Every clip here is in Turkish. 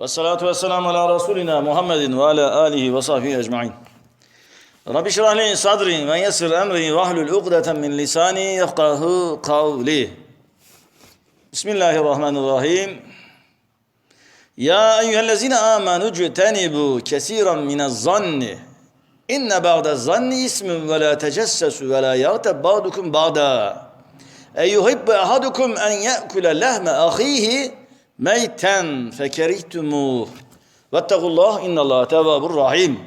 Ve salatu ve selamu ala Resulina Muhammedin ve ala alihi ve sahbihi ecma'in. Rabbi şirah li sadri ve yessir emri ve ahlul uqdeten min lisani yefkahu kavli. Bismillahirrahmanirrahim. Ya eyyühellezine amenu cütenibu kesiran minez zanni. İnne ba'de zanni ismin ve la tecessesu ve la yagteb ba'dukum ba'da. Eyyuhibbu ahadukum en ye'kule lehme ahihi meyten fekerihtumuh. Vettegullah innallah tevvabur rahim.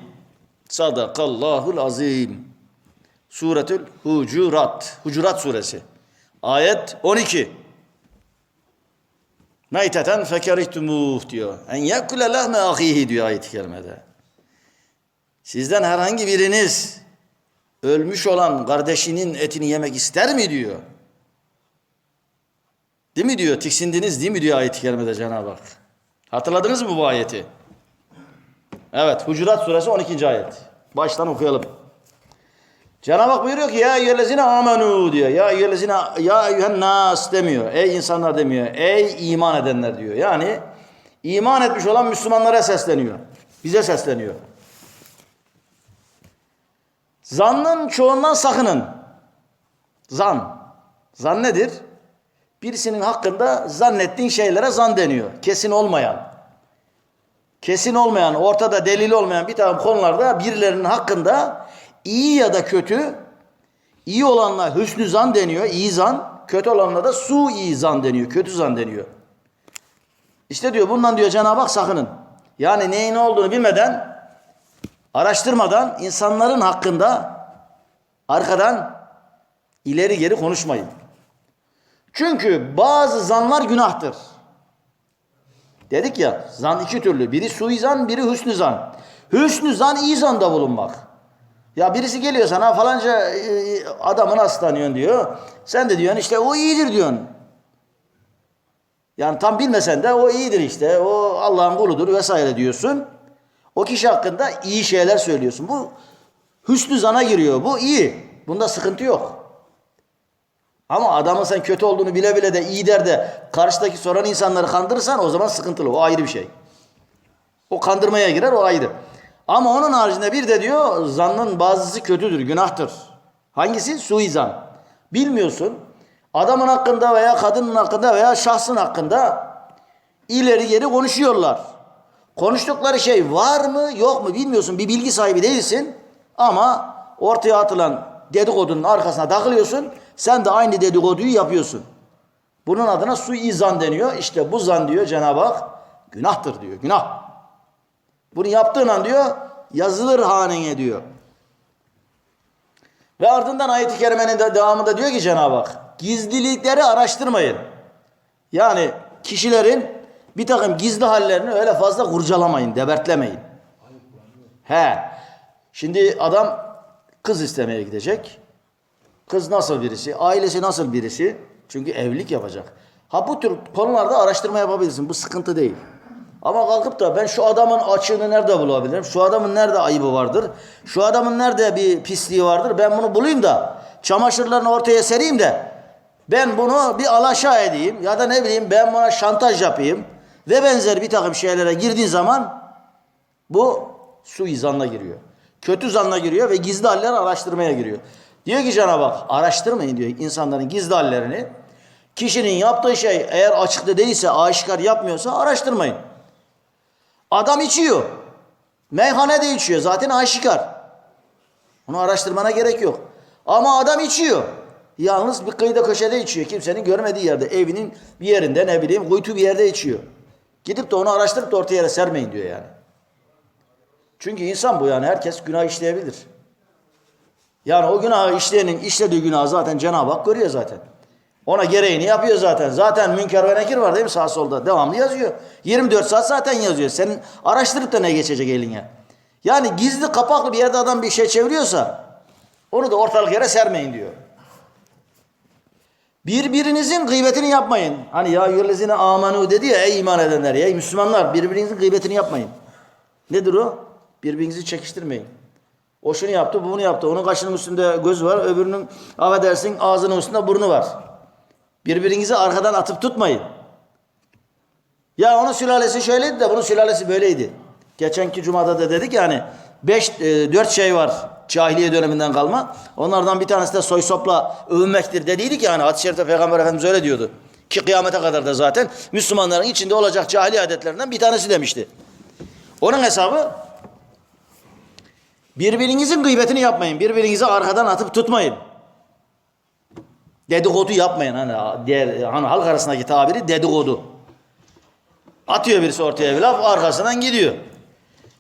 Sadakallahul azim. Suretül Hucurat. Hucurat suresi. Ayet 12. Meyteten fekerihtumuh diyor. En ye'kule lehme ahihi diyor ayet-i kerimede. Sizden herhangi biriniz ölmüş olan kardeşinin etini yemek ister mi diyor. Değil mi diyor? Tiksindiniz değil mi diyor ayet-i kerimede Cenab-ı Hak. Hatırladınız mı bu ayeti? Evet. Hucurat suresi 12. ayet. Baştan okuyalım. Cenab-ı Hak buyuruyor ki ya eyyühellezine amenu diyor. Ya eyyühellezine ya eyyühen nas demiyor. Ey insanlar demiyor. Ey iman edenler diyor. Yani iman etmiş olan Müslümanlara sesleniyor. Bize sesleniyor. Zannın çoğundan sakının. Zan. Zan nedir? Birisinin hakkında zannettiğin şeylere zan deniyor. Kesin olmayan. Kesin olmayan, ortada delil olmayan bir takım konularda birilerinin hakkında iyi ya da kötü, iyi olanla hüsnü zan deniyor, iyi zan, kötü olanla da su iyi zan deniyor, kötü zan deniyor. İşte diyor bundan diyor Cenab-ı Hak sakının. Yani neyin ne olduğunu bilmeden, araştırmadan insanların hakkında arkadan ileri geri konuşmayın. Çünkü bazı zanlar günahtır. Dedik ya zan iki türlü. Biri suizan, biri hüsnü zan. Hüsnü zan iyi zanda bulunmak. Ya birisi geliyor sana falanca e, adamı nasıl tanıyorsun diyor. Sen de diyorsun işte o iyidir diyorsun. Yani tam bilmesen de o iyidir işte. O Allah'ın kuludur vesaire diyorsun. O kişi hakkında iyi şeyler söylüyorsun. Bu hüsnü zana giriyor. Bu iyi. Bunda sıkıntı yok. Ama adamın sen kötü olduğunu bile bile de iyi der de karşıdaki soran insanları kandırırsan o zaman sıkıntılı. O ayrı bir şey. O kandırmaya girer o ayrı. Ama onun haricinde bir de diyor zannın bazısı kötüdür, günahtır. Hangisi? Suizan. Bilmiyorsun. Adamın hakkında veya kadının hakkında veya şahsın hakkında ileri geri konuşuyorlar. Konuştukları şey var mı yok mu bilmiyorsun. Bir bilgi sahibi değilsin. Ama ortaya atılan dedikodunun arkasına takılıyorsun. Sen de aynı dedikoduyu yapıyorsun. Bunun adına suizan deniyor. İşte bu zan diyor Cenab-ı Hak günahtır diyor. Günah. Bunu yaptığın an diyor yazılır hanene diyor. Ve ardından ayet-i kerimenin de devamında diyor ki Cenab-ı Hak gizlilikleri araştırmayın. Yani kişilerin bir takım gizli hallerini öyle fazla kurcalamayın, debertlemeyin. He. Şimdi adam kız istemeye gidecek. Kız nasıl birisi? Ailesi nasıl birisi? Çünkü evlilik yapacak. Ha bu tür konularda araştırma yapabilirsin. Bu sıkıntı değil. Ama kalkıp da ben şu adamın açığını nerede bulabilirim? Şu adamın nerede ayıbı vardır? Şu adamın nerede bir pisliği vardır? Ben bunu bulayım da çamaşırlarını ortaya sereyim de ben bunu bir alaşağı edeyim ya da ne bileyim ben buna şantaj yapayım ve benzer bir takım şeylere girdiğin zaman bu suizanla giriyor. Kötü zanla giriyor ve gizli halleri araştırmaya giriyor. Diyor ki Cenab-ı Hak araştırmayın diyor insanların gizli hallerini. Kişinin yaptığı şey eğer açıkta değilse, aşikar yapmıyorsa araştırmayın. Adam içiyor. Meyhanede içiyor. Zaten aşikar. Onu araştırmana gerek yok. Ama adam içiyor. Yalnız bir kıyıda köşede içiyor. Kimsenin görmediği yerde. Evinin bir yerinde ne bileyim kuytu bir yerde içiyor. Gidip de onu araştırıp da ortaya yere sermeyin diyor yani. Çünkü insan bu yani. Herkes günah işleyebilir. Yani o günahı işleyenin işlediği günahı zaten Cenab-ı Hak görüyor zaten. Ona gereğini yapıyor zaten. Zaten münker ve nekir var değil mi sağ solda? Devamlı yazıyor. 24 saat zaten yazıyor. Senin araştırıp da ne geçecek eline? Yani gizli kapaklı bir yerde adam bir şey çeviriyorsa onu da ortalık yere sermeyin diyor. Birbirinizin gıybetini yapmayın. Hani ya yüllezine amanu dedi ya ey iman edenler ya Müslümanlar birbirinizin gıybetini yapmayın. Nedir o? Birbirinizi çekiştirmeyin. O şunu yaptı, bu bunu yaptı. Onun kaşının üstünde göz var, öbürünün affedersin ağzının üstünde burnu var. Birbirinizi arkadan atıp tutmayın. Ya onun sülalesi şöyleydi de bunun sülalesi böyleydi. Geçenki cumada da dedik yani 5 4 şey var cahiliye döneminden kalma. Onlardan bir tanesi de soy sopla övünmektir dediydik yani hadis-i şerifte Peygamber Efendimiz öyle diyordu. Ki kıyamete kadar da zaten Müslümanların içinde olacak cahiliye adetlerinden bir tanesi demişti. Onun hesabı birbirinizin gıybetini yapmayın. Birbirinizi arkadan atıp tutmayın. Dedikodu yapmayın hani diğer hani halk arasındaki tabiri dedikodu. Atıyor birisi ortaya bir laf arkasından gidiyor.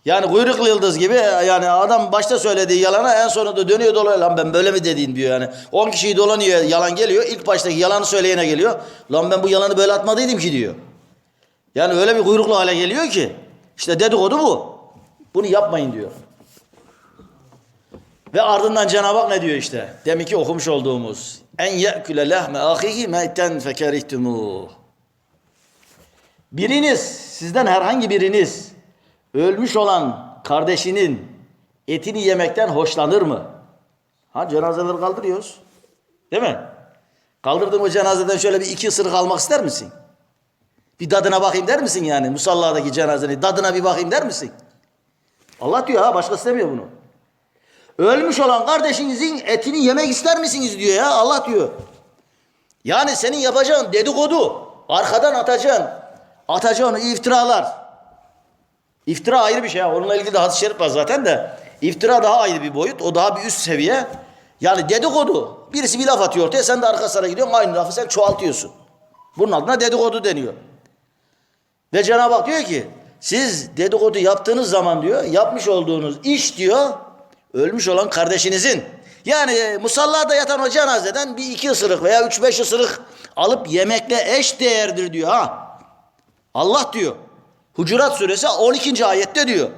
Yani kuyruklu yıldız gibi yani adam başta söylediği yalana en sonunda dönüyor dolayı lan ben böyle mi dediğin diyor yani. 10 kişiyi dolanıyor yalan geliyor ilk baştaki yalanı söyleyene geliyor. Lan ben bu yalanı böyle atmadıydım ki diyor. Yani öyle bir kuyruklu hale geliyor ki işte dedikodu bu. Bunu yapmayın diyor. Ve ardından Cenab-ı Hak ne diyor işte? Demin ki okumuş olduğumuz. En ye'küle lehme ahihi meyten fekerihtumûh. Biriniz, sizden herhangi biriniz ölmüş olan kardeşinin etini yemekten hoşlanır mı? Ha cenazeleri kaldırıyoruz. Değil mi? Kaldırdığın o cenazeden şöyle bir iki ısırık almak ister misin? Bir dadına bakayım der misin yani? Musalladaki cenazenin dadına bir bakayım der misin? Allah diyor ha başka istemiyor bunu. Ölmüş olan kardeşinizin etini yemek ister misiniz diyor ya Allah diyor. Yani senin yapacağın dedikodu, arkadan atacağın, atacağın iftiralar. İftira ayrı bir şey. Onunla ilgili de hadis-i şerif var zaten de. İftira daha ayrı bir boyut. O daha bir üst seviye. Yani dedikodu. Birisi bir laf atıyor ortaya. Sen de arka sıra gidiyorsun. Aynı lafı sen çoğaltıyorsun. Bunun adına dedikodu deniyor. Ve Cenab-ı Hak diyor ki siz dedikodu yaptığınız zaman diyor yapmış olduğunuz iş diyor ölmüş olan kardeşinizin yani musallada yatan o cenazeden bir iki ısırık veya üç beş ısırık alıp yemekle eş değerdir diyor ha. Allah diyor. Hucurat suresi 12. ayette diyor.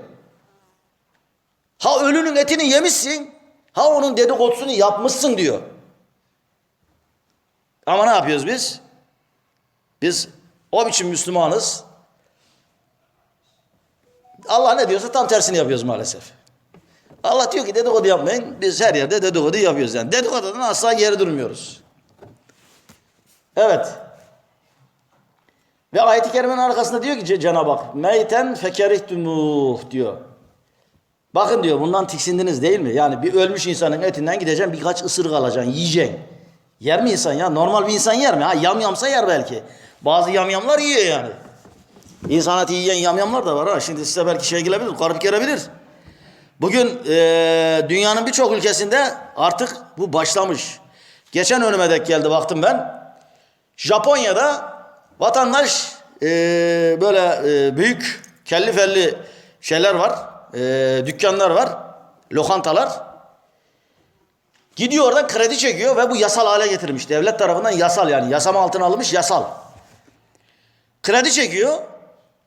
Ha ölünün etini yemişsin, ha onun dedikodusunu yapmışsın diyor. Ama ne yapıyoruz biz? Biz o biçim Müslümanız. Allah ne diyorsa tam tersini yapıyoruz maalesef. Allah diyor ki dedikodu yapmayın. Biz her yerde dedikodu yapıyoruz yani. Dedikodudan asla geri durmuyoruz. Evet. Ve ayet-i kerimenin arkasında diyor ki Ce- Cenab-ı Hak meyten fekerihtumuh diyor. Bakın diyor bundan tiksindiniz değil mi? Yani bir ölmüş insanın etinden gideceksin birkaç ısırık alacaksın yiyeceksin. Yer mi insan ya? Normal bir insan yer mi? Ha yam yamsa yer belki. Bazı yamyamlar yiyor yani. İnsan eti yiyen yamyamlar da var ha. Şimdi size belki şey gelebilir, garip gelebilir. Bugün eee, dünyanın birçok ülkesinde artık bu başlamış. Geçen önüme denk geldi baktım ben. Japonya'da vatandaş eee, böyle eee, büyük kelli felli şeyler var. eee, dükkanlar var. Lokantalar. Gidiyor oradan kredi çekiyor ve bu yasal hale getirmiş. Devlet tarafından yasal yani. Yasama altına alınmış yasal. Kredi çekiyor.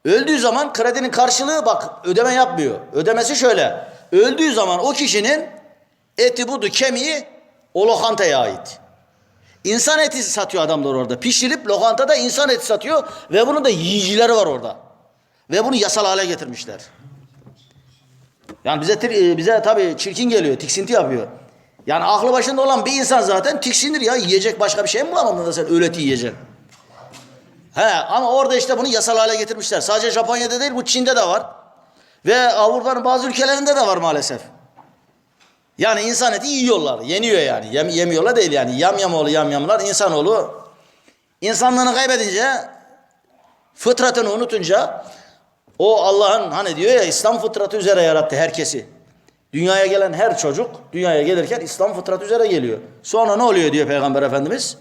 Öldüğü zaman kredinin karşılığı bak ödeme yapmıyor. Ödemesi şöyle. Öldüğü zaman o kişinin eti budu kemiği o lokantaya ait. İnsan eti satıyor adamlar orada. Pişirip lokantada insan eti satıyor ve bunun da yiyicileri var orada. Ve bunu yasal hale getirmişler. Yani bize tir- bize tabii çirkin geliyor, tiksinti yapıyor. Yani aklı başında olan bir insan zaten tiksinir ya. Yiyecek başka bir şey mi bulamadın da sen öyle eti yiyeceksin? He ama orada işte bunu yasal hale getirmişler. Sadece Japonya'da değil bu Çin'de de var. Ve Avrupa'nın bazı ülkelerinde de var maalesef. Yani insan eti yiyorlar. Yeniyor yani. Yem, yemiyorlar değil yani. Yamyamoğlu yamyamlar insanoğlu insanlığını kaybedince fıtratını unutunca o Allah'ın hani diyor ya İslam fıtratı üzere yarattı herkesi. Dünyaya gelen her çocuk dünyaya gelirken İslam fıtratı üzere geliyor. Sonra ne oluyor diyor Peygamber Efendimiz?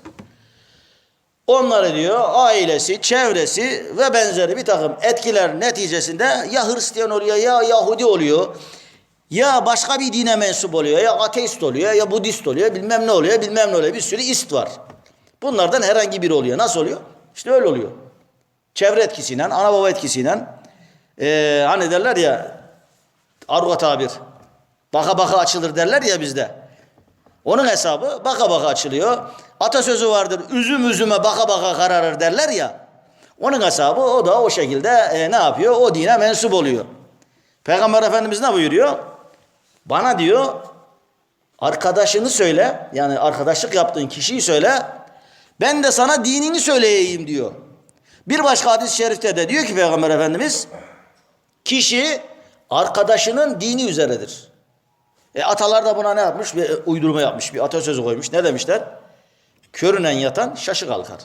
Onları diyor ailesi, çevresi ve benzeri bir takım etkiler neticesinde ya Hristiyan oluyor ya Yahudi oluyor. Ya başka bir dine mensup oluyor ya ateist oluyor ya Budist oluyor bilmem ne oluyor bilmem ne oluyor bir sürü ist var. Bunlardan herhangi biri oluyor. Nasıl oluyor? İşte öyle oluyor. Çevre etkisiyle, ana baba etkisiyle eee hani derler ya argo tabir baka baka açılır derler ya bizde. Onun hesabı baka baka açılıyor. Atasözü vardır. Üzüm üzüme baka baka kararır derler ya. Onun hesabı o da o şekilde e, ne yapıyor? O dine mensup oluyor. Peygamber Efendimiz ne buyuruyor? Bana diyor arkadaşını söyle. Yani arkadaşlık yaptığın kişiyi söyle. Ben de sana dinini söyleyeyim diyor. Bir başka hadis-i şerifte de diyor ki Peygamber Efendimiz kişi arkadaşının dini üzeredir. E atalar da buna ne yapmış? Bir uydurma yapmış. Bir atasözü koymuş. Ne demişler? Körünen yatan şaşı kalkar.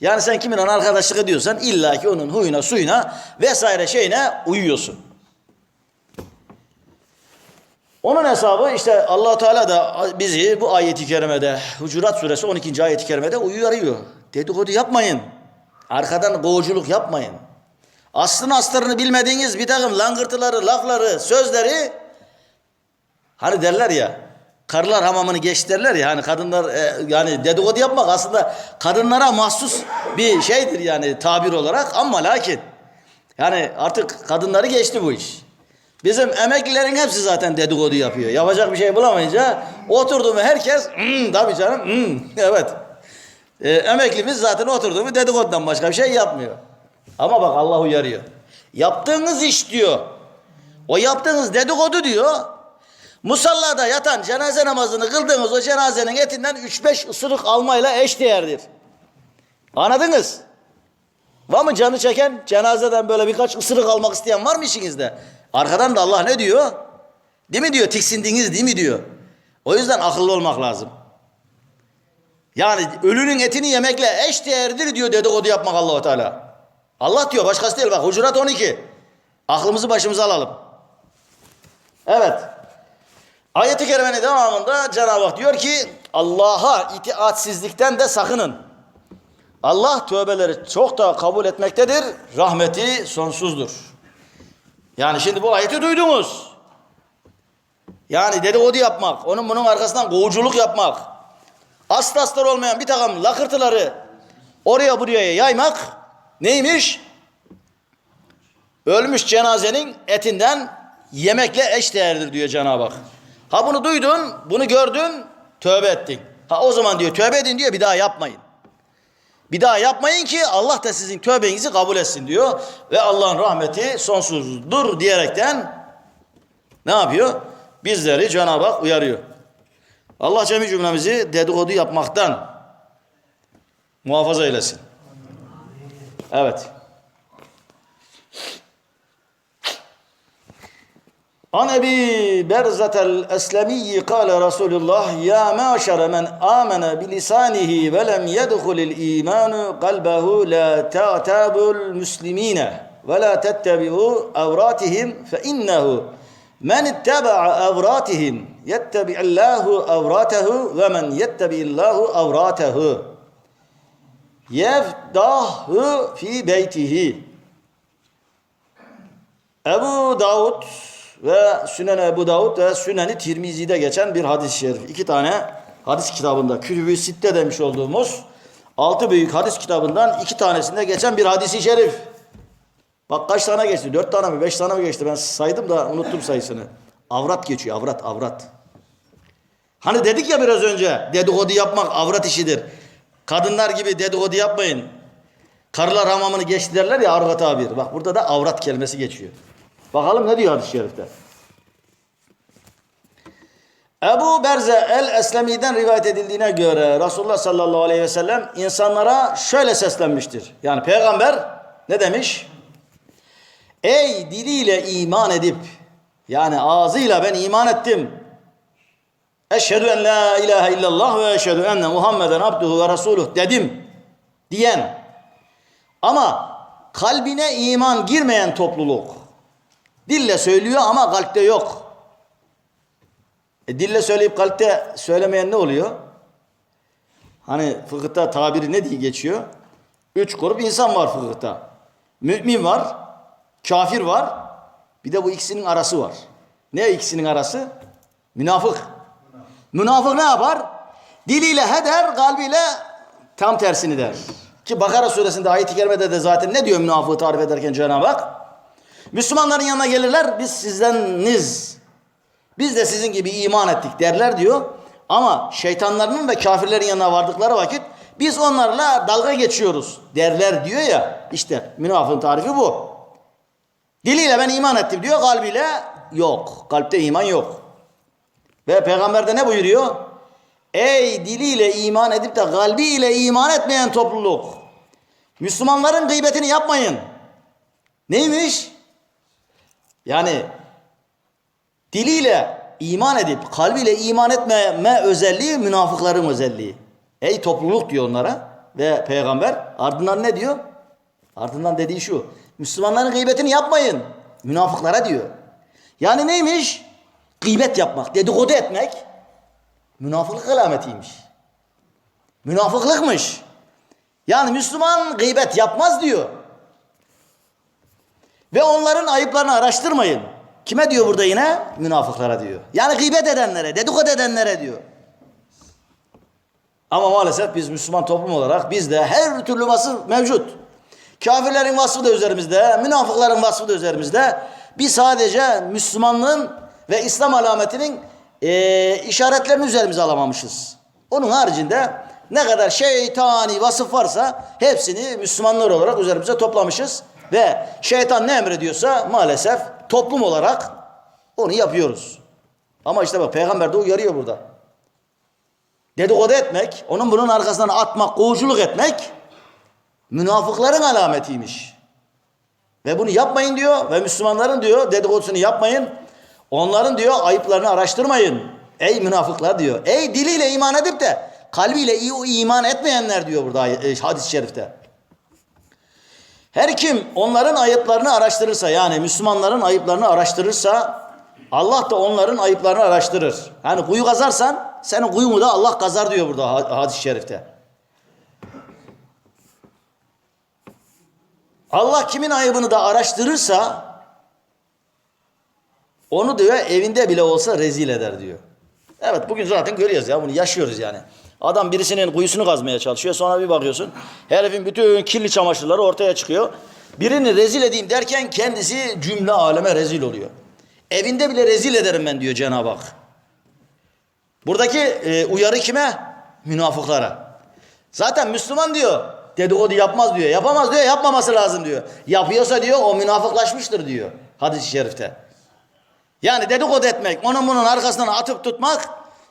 Yani sen kimin arkadaşlık ediyorsan illaki onun huyuna, suyuna vesaire şeyine uyuyorsun. Onun hesabı işte allah Teala da bizi bu ayeti kerimede, Hucurat suresi 12. ayeti kerimede uyarıyor. Dedikodu yapmayın. Arkadan kovuculuk yapmayın. Aslını astarını bilmediğiniz bir takım langırtıları, lafları, sözleri hani derler ya karılar hamamını geç derler ya hani kadınlar e, yani dedikodu yapmak aslında kadınlara mahsus bir şeydir yani tabir olarak ama lakin yani artık kadınları geçti bu iş. Bizim emeklilerin hepsi zaten dedikodu yapıyor. Yapacak bir şey bulamayınca oturdu mu herkes "Hmm, tabii canım hmm, evet. E, emeklimiz zaten oturdu mu dedikodudan başka bir şey yapmıyor. Ama bak Allah uyarıyor. Yaptığınız iş diyor. O yaptığınız dedikodu diyor. Musallada yatan cenaze namazını kıldığınız o cenazenin etinden 3-5 ısırık almayla eşdeğerdir. Anladınız? Var mı canı çeken cenazeden böyle birkaç ısırık almak isteyen var mı işinizde? Arkadan da Allah ne diyor? Değil mi diyor? Tiksindiniz değil mi diyor. O yüzden akıllı olmak lazım. Yani ölünün etini yemekle eş değerdir diyor dedikodu yapmak Allahu Teala. Allah diyor başkası değil bak Hucurat 12. Aklımızı başımıza alalım. Evet. Ayet-i kerimenin devamında Cenab-ı Hak diyor ki Allah'a itaatsizlikten de sakının. Allah tövbeleri çok da kabul etmektedir. Rahmeti sonsuzdur. Yani şimdi bu ayeti duydunuz. Yani dedikodu yapmak, onun bunun arkasından kovuculuk yapmak, aslı astar olmayan bir takım lakırtıları oraya buraya yaymak neymiş? Ölmüş cenazenin etinden yemekle eşdeğerdir diyor Cenab-ı Hak. Ha bunu duydun, bunu gördün, tövbe ettin. Ha o zaman diyor tövbe edin diyor bir daha yapmayın. Bir daha yapmayın ki Allah da sizin tövbenizi kabul etsin diyor. Ve Allah'ın rahmeti sonsuzdur diyerekten ne yapıyor? Bizleri Cenab-ı Hak uyarıyor. Allah cemi cümlemizi dedikodu yapmaktan muhafaza eylesin. Evet. عن أبي برزة الأسلمي قال رسول الله يا معشر من آمن بلسانه ولم يدخل الإيمان قلبه لا تعتاب المسلمين ولا تتبعوا أوراتهم فإنه من اتبع أوراتهم يتبع الله أوراته ومن يتبع الله أوراته. يفضه في بيته. أبو داود ve Sünen Ebu Davud ve Sünen-i Tirmizi'de geçen bir hadis-i şerif. İki tane hadis kitabında, Kütüb-i Sitte demiş olduğumuz altı büyük hadis kitabından iki tanesinde geçen bir hadis-i şerif. Bak kaç tane geçti? Dört tane mi? Beş tane mi geçti? Ben saydım da unuttum sayısını. Avrat geçiyor, avrat, avrat. Hani dedik ya biraz önce, dedikodu yapmak avrat işidir. Kadınlar gibi dedikodu yapmayın. Karılar hamamını geçti derler ya arva tabir. Bak burada da avrat kelimesi geçiyor. Bakalım ne diyor hadis-i şerifte. Ebu Berze el-Eslemi'den rivayet edildiğine göre Resulullah sallallahu aleyhi ve sellem insanlara şöyle seslenmiştir. Yani peygamber ne demiş? Ey diliyle iman edip yani ağzıyla ben iman ettim. Eşhedü en la ilahe illallah ve eşhedü enne Muhammeden abduhu ve resuluh dedim diyen ama kalbine iman girmeyen topluluk dille söylüyor ama kalpte yok. E, dille söyleyip kalpte söylemeyen ne oluyor? Hani fıkıhta tabiri ne diye geçiyor? Üç grup insan var fıkıhta. Mümin var, kafir var, bir de bu ikisinin arası var. Ne ikisinin arası? Münafık. Münafık ne yapar? Diliyle heder, kalbiyle tam tersini der. Ki Bakara suresinde ayet-i kerimede de zaten ne diyor münafığı tarif ederken Cenab-ı Hak? Müslümanların yanına gelirler, biz sizdeniz. Biz de sizin gibi iman ettik derler diyor. Ama şeytanlarının ve kafirlerin yanına vardıkları vakit biz onlarla dalga geçiyoruz derler diyor ya. İşte münafığın tarifi bu. Diliyle ben iman ettim diyor, kalbiyle yok. Kalpte iman yok. Ve peygamber de ne buyuruyor? Ey diliyle iman edip de kalbiyle iman etmeyen topluluk. Müslümanların gıybetini yapmayın. Neymiş? Yani diliyle iman edip kalbiyle iman etmeme özelliği münafıkların özelliği. Ey topluluk diyor onlara ve peygamber ardından ne diyor? Ardından dediği şu. Müslümanların gıybetini yapmayın. Münafıklara diyor. Yani neymiş? Gıybet yapmak, dedikodu etmek münafıklık alametiymiş. Münafıklıkmış. Yani Müslüman gıybet yapmaz diyor. Ve onların ayıplarını araştırmayın. Kime diyor burada yine? Münafıklara diyor. Yani gıybet edenlere, dedikodu edenlere diyor. Ama maalesef biz Müslüman toplum olarak bizde her türlü vasıf mevcut. Kafirlerin vasfı da üzerimizde, münafıkların vasfı da üzerimizde. Biz sadece Müslümanlığın ve İslam alametinin eee, işaretlerini üzerimize alamamışız. Onun haricinde ne kadar şeytani vasıf varsa hepsini Müslümanlar olarak üzerimize toplamışız. Ve şeytan ne emrediyorsa maalesef toplum olarak onu yapıyoruz. Ama işte bak peygamber de uyarıyor burada. Dedikodu etmek, onun bunun arkasından atmak, kovuculuk etmek münafıkların alametiymiş. Ve bunu yapmayın diyor ve Müslümanların diyor dedikodusunu yapmayın. Onların diyor ayıplarını araştırmayın. Ey münafıklar diyor. Ey diliyle iman edip de kalbiyle iyi iman etmeyenler diyor burada e, hadis-i şerifte. Her kim onların ayıplarını araştırırsa yani Müslümanların ayıplarını araştırırsa Allah da onların ayıplarını araştırır. Yani kuyu kazarsan senin kuyunu da Allah kazar diyor burada ha- hadis-i şerifte. Allah kimin ayıbını da araştırırsa onu diyor evinde bile olsa rezil eder diyor. Evet bugün zaten görüyoruz ya bunu yaşıyoruz yani. Adam birisinin kuyusunu kazmaya çalışıyor sonra bir bakıyorsun herifin bütün kirli çamaşırları ortaya çıkıyor. Birini rezil edeyim derken kendisi cümle aleme rezil oluyor. Evinde bile rezil ederim ben diyor Cenab-ı Hak. Buradaki e, uyarı kime? Münafıklara. Zaten Müslüman diyor dedikodu yapmaz diyor. Yapamaz diyor yapmaması lazım diyor. Yapıyorsa diyor o münafıklaşmıştır diyor hadis-i şerifte. Yani dedikodu etmek, onun bunun arkasından atıp tutmak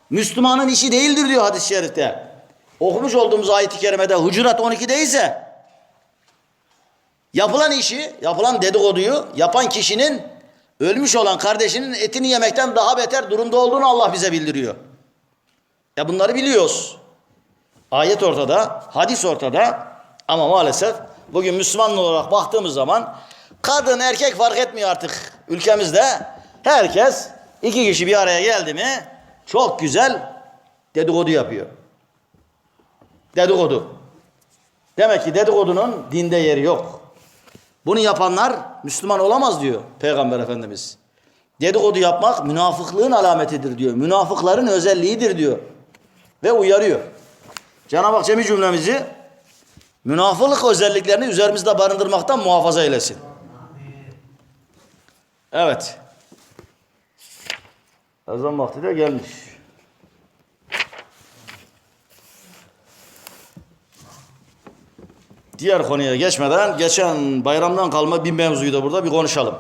Müslümanın işi değildir diyor hadis-i şerifte. Okumuş olduğumuz ayet-i kerimede Hucurat 12'de ise yapılan işi, yapılan dedikoduyu yapan kişinin ölmüş olan kardeşinin etini yemekten daha beter durumda olduğunu Allah bize bildiriyor. Ya bunları biliyoruz. Ayet ortada, hadis ortada ama maalesef bugün Müslüman olarak baktığımız zaman kadın erkek fark etmiyor artık ülkemizde. Herkes iki kişi bir araya geldi mi çok güzel dedikodu yapıyor. Dedikodu. Demek ki dedikodunun dinde yeri yok. Bunu yapanlar Müslüman olamaz diyor Peygamber Efendimiz. Dedikodu yapmak münafıklığın alametidir diyor. Münafıkların özelliğidir diyor. Ve uyarıyor. Cenab-ı Hak cemi cümlemizi münafıklık özelliklerini üzerimizde barındırmaktan muhafaza eylesin. Evet. Ezan vakti de gelmiş. Diğer konuya geçmeden geçen bayramdan kalma bir mevzuyu da burada bir konuşalım.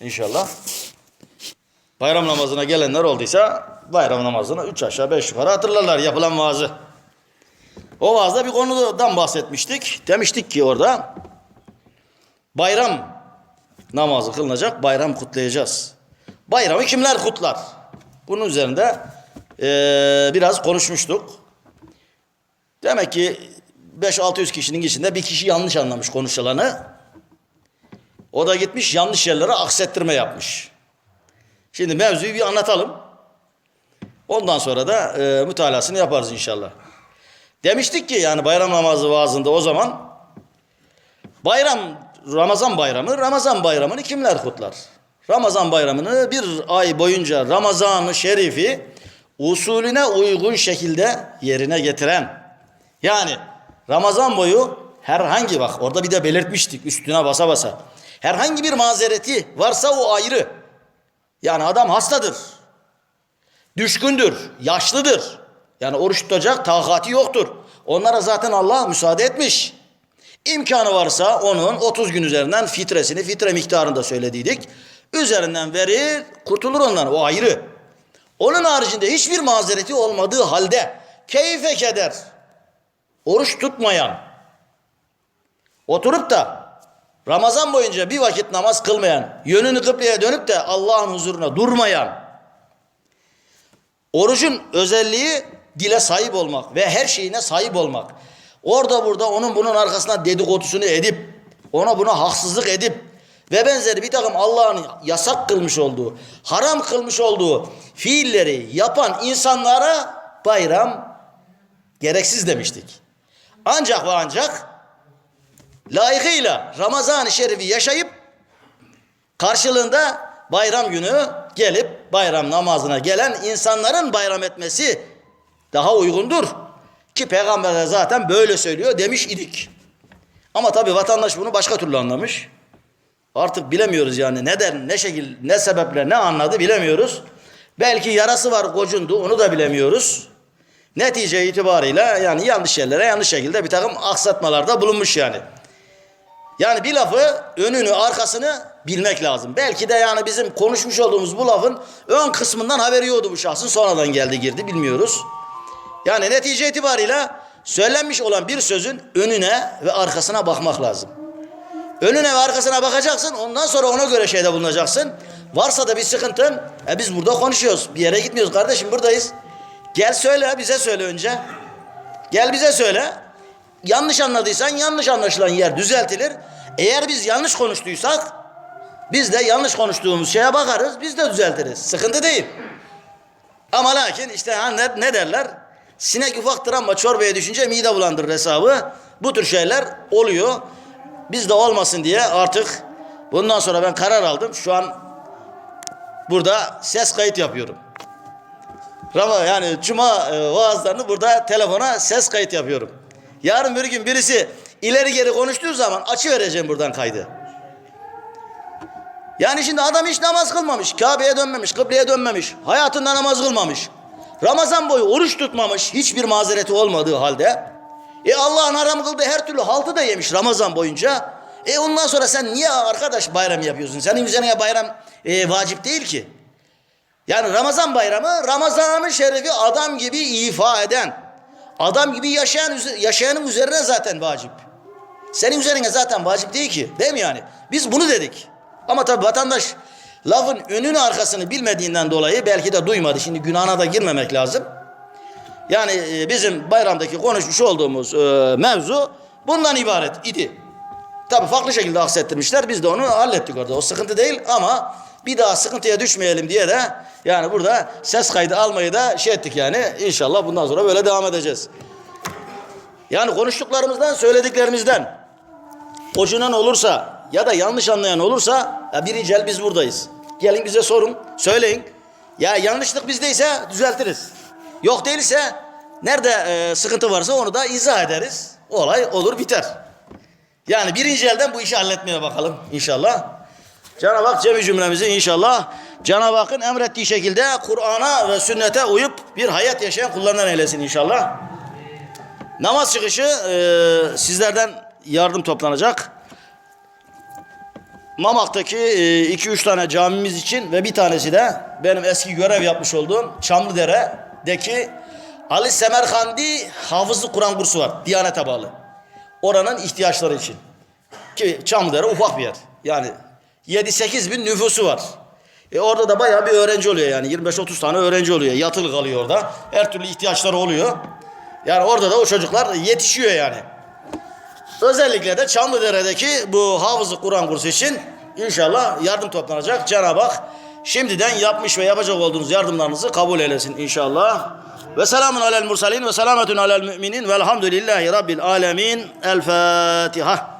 İnşallah. Bayram namazına gelenler olduysa bayram namazını üç aşağı beş yukarı hatırlarlar yapılan vaazı. O vaazda bir konudan bahsetmiştik. Demiştik ki orada bayram namazı kılınacak, bayram kutlayacağız. Bayramı kimler kutlar? Bunun üzerinde eee, biraz konuşmuştuk. Demek ki 5-600 kişinin içinde bir kişi yanlış anlamış konuşulanı. O da gitmiş yanlış yerlere aksettirme yapmış. Şimdi mevzuyu bir anlatalım. Ondan sonra da e, mütalasını yaparız inşallah. Demiştik ki yani bayram namazı vaazında o zaman bayram Ramazan bayramı Ramazan bayramını kimler kutlar? Ramazan bayramını bir ay boyunca Ramazan-ı Şerifi usulüne uygun şekilde yerine getiren yani Ramazan boyu herhangi bak orada bir de belirtmiştik üstüne basa basa. Herhangi bir mazereti varsa o ayrı. Yani adam hastadır. Düşkündür, yaşlıdır. Yani oruç tutacak takati yoktur. Onlara zaten Allah müsaade etmiş. İmkanı varsa onun 30 gün üzerinden fitresini, fitre miktarında söylediydik. Üzerinden verir, kurtulur ondan. O ayrı. Onun haricinde hiçbir mazereti olmadığı halde keyfe keder. Oruç tutmayan Oturup da Ramazan boyunca bir vakit namaz kılmayan, yönünü kıbleye dönüp de Allah'ın huzuruna durmayan, orucun özelliği dile sahip olmak ve her şeyine sahip olmak. Orada burada onun bunun arkasına dedikodusunu edip, ona buna haksızlık edip ve benzeri bir takım Allah'ın yasak kılmış olduğu, haram kılmış olduğu fiilleri yapan insanlara bayram gereksiz demiştik. Ancak ve ancak layıkıyla Ramazan-ı Şerif'i yaşayıp karşılığında bayram günü gelip bayram namazına gelen insanların bayram etmesi daha uygundur. Ki peygamber de zaten böyle söylüyor demiş idik. Ama tabi vatandaş bunu başka türlü anlamış. Artık bilemiyoruz yani neden, ne şekil, ne sebeple, ne anladı bilemiyoruz. Belki yarası var gocundu onu da bilemiyoruz. Netice itibarıyla yani yanlış yerlere yanlış şekilde bir takım aksatmalarda bulunmuş yani. Yani bir lafı önünü arkasını bilmek lazım. Belki de yani bizim konuşmuş olduğumuz bu lafın ön kısmından haberi yoktu bu şahsın. Sonradan geldi girdi bilmiyoruz. Yani netice itibarıyla söylenmiş olan bir sözün önüne ve arkasına bakmak lazım. Önüne ve arkasına bakacaksın. Ondan sonra ona göre şeyde bulunacaksın. Varsa da bir sıkıntın. E biz burada konuşuyoruz. Bir yere gitmiyoruz kardeşim buradayız. Gel söyle bize söyle önce. Gel bize söyle. Yanlış anladıysan yanlış anlaşılan yer düzeltilir. Eğer biz yanlış konuştuysak biz de yanlış konuştuğumuz şeye bakarız. Biz de düzeltiriz. Sıkıntı değil. Ama lakin işte ha ne, ne derler? Sinek ufaktır ama çorbaya düşünce mide bulandırır hesabı. Bu tür şeyler oluyor. Bizde olmasın diye artık bundan sonra ben karar aldım. Şu an burada ses kayıt yapıyorum. Rama yani cuma e, vaazlarını burada telefona ses kayıt yapıyorum. Yarın bir gün birisi ileri geri konuştuğu zaman açı vereceğim buradan kaydı. Yani şimdi adam hiç namaz kılmamış, Kabe'ye dönmemiş, kıbleye dönmemiş, hayatında namaz kılmamış. Ramazan boyu oruç tutmamış, hiçbir mazereti olmadığı halde. E Allah'ın haram kıldığı her türlü haltı da yemiş Ramazan boyunca. E ondan sonra sen niye arkadaş bayram yapıyorsun? Senin üzerine bayram e, vacip değil ki. Yani Ramazan bayramı Ramazan-ı Şerif'i adam gibi ifa eden, adam gibi yaşayan yaşayanın üzerine zaten vacip. Senin üzerine zaten vacip değil ki. Değil mi yani? Biz bunu dedik. Ama tabii vatandaş lafın önünü arkasını bilmediğinden dolayı belki de duymadı. Şimdi günahına da girmemek lazım. Yani e, bizim bayramdaki konuşmuş olduğumuz e, mevzu bundan ibaret idi. Tabii farklı şekilde aksettirmişler. Biz de onu hallettik orada. O sıkıntı değil ama bir daha sıkıntıya düşmeyelim diye de yani burada ses kaydı almayı da şey ettik yani. İnşallah bundan sonra böyle devam edeceğiz. Yani konuştuklarımızdan, söylediklerimizden ocunan olursa ya da yanlış anlayan olursa ya birinci el biz buradayız. Gelin bize sorun, söyleyin. Ya yanlışlık bizdeyse düzeltiriz. Yok değilse nerede e, sıkıntı varsa onu da izah ederiz. Olay olur biter. Yani birinci elden bu işi halletmeye bakalım inşallah. Cenab-ı Hak cemi cümlemizi inşallah Cenab-ı Hakk'ın emrettiği şekilde Kur'an'a ve sünnete uyup bir hayat yaşayan kullarından eylesin inşallah. Namaz çıkışı e, sizlerden yardım toplanacak. Mamak'taki 2-3 tane camimiz için ve bir tanesi de benim eski görev yapmış olduğum Çamlıdere'deki Ali Semerkandi Hafızlı Kur'an kursu var. Diyanete bağlı. Oranın ihtiyaçları için. Ki Çamlıdere ufak bir yer. Yani 7-8 bin nüfusu var. E orada da bayağı bir öğrenci oluyor yani. 25-30 tane öğrenci oluyor. Yatılı kalıyor orada. Her türlü ihtiyaçları oluyor. Yani orada da o çocuklar yetişiyor yani. Özellikle de Çamlıdere'deki bu hafızı Kur'an kursu için inşallah yardım toplanacak. Cenab-ı Hak şimdiden yapmış ve yapacak olduğunuz yardımlarınızı kabul eylesin inşallah. Ve selamun alel mursalin ve selametun alel müminin velhamdülillahi rabbil alemin. El Fatiha.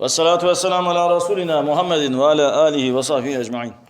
Ve salatu ve selamu ala Resulina Muhammedin ve ala alihi ve sahbihi ecmain.